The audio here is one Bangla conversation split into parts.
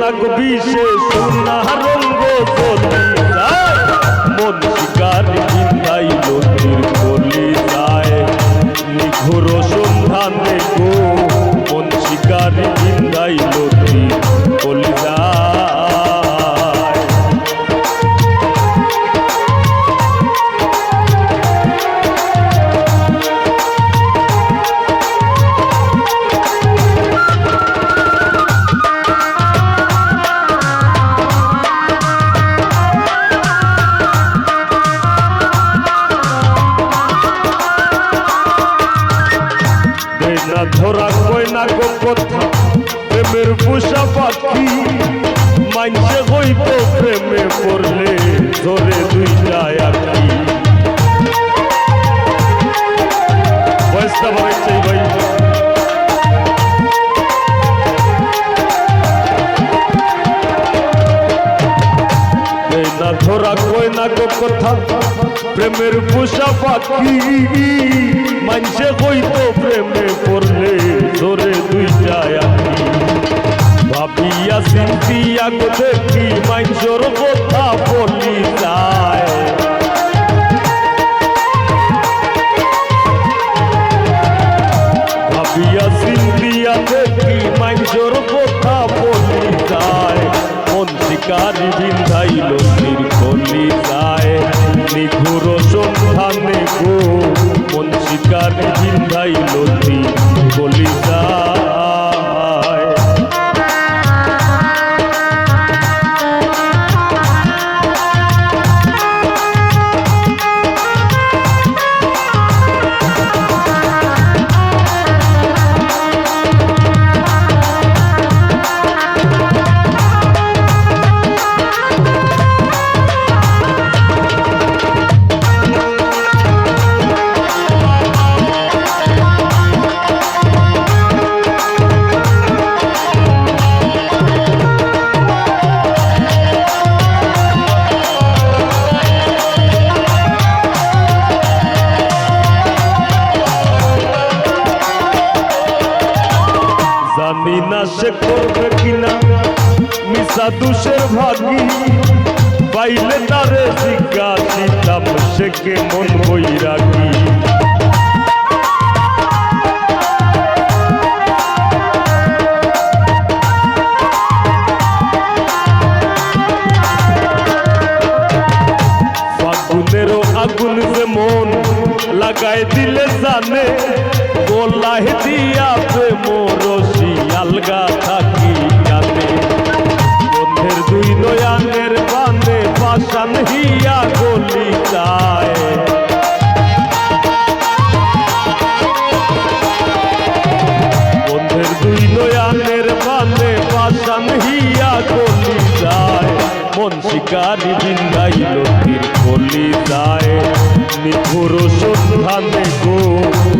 নাগ বিষে সোনা রঙ্গ বলি যায় মন শিকার চিন্তাই লতির বলি যায়। নিঘোর সন্ধান দেখো মন শিকার চিন্তাই লতির বলি যায়। পাখি মাইনসে হইব প্রেমে পড়লে ধরে দুইটায় আঁকি বয়সটা বাড়াইছে ভাই। ধরা কই না গো কথা, প্রেমের পোষা পাখি মানসে হইতো প্রেমে পড়লে ধরে দুইটায় ভাবিয়া চিন্তিয়া গো দেখি মাইনসর কথা বলি যায়। ভাবিয়া চিন্তিয়া দেখি মাইনসর কথা বলি যায়। মন শিকারি বিন্ধাইল নির্বলি যায়। নিঘুর সন্ধানে গো, মন শিকারি বিন্ধাইল বলি যায়। জানি না সে করবে কিনা। মিশা দুষের ভাগি পাইলে তারে জিজ্ঞাসিতাম সে কে মন বই রাখি আগুন যে মন লাগাই দিলে জানে গোলাহ দিয়া প্রেম রসি, আলগা থাকি জানে বন্ধের দুই নয়ানের বানে পাশান হিয়া গলি যায়। বন্ধের দুই নয়ানের বানে পাশান হিয়া গলি যায়। মন শিকারি বিন্দাই লতির গলি যায়। নিপুর সন্ধানে গো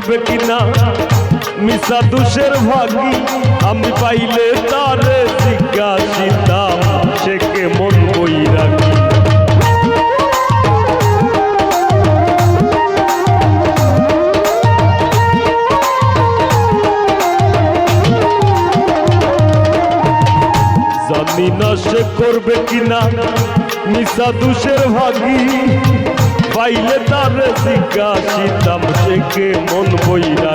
করবে কিনা? মিশা দুষের ভাগি। আমি পাইলে তারে জিজ্ঞাসিতাম সে মন বই রাখি জানি না সে করবে কিনা। মিশা দুষের ভাগি। পাইলে তার জিজ্ঞাসিতাম সে কে মন বইরা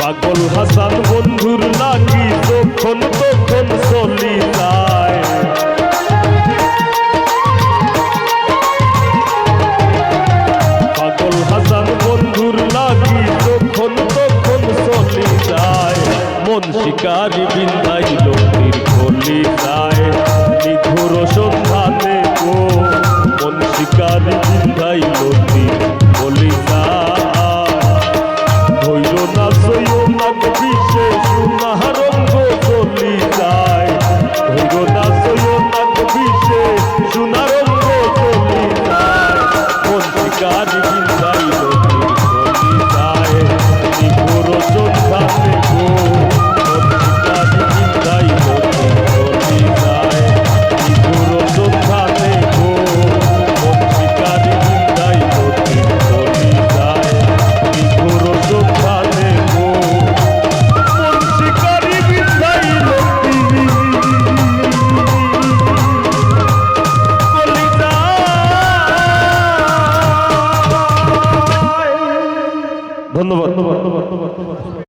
পাগল হাসান বন্ধুর নাকি তখন তখন শিকারি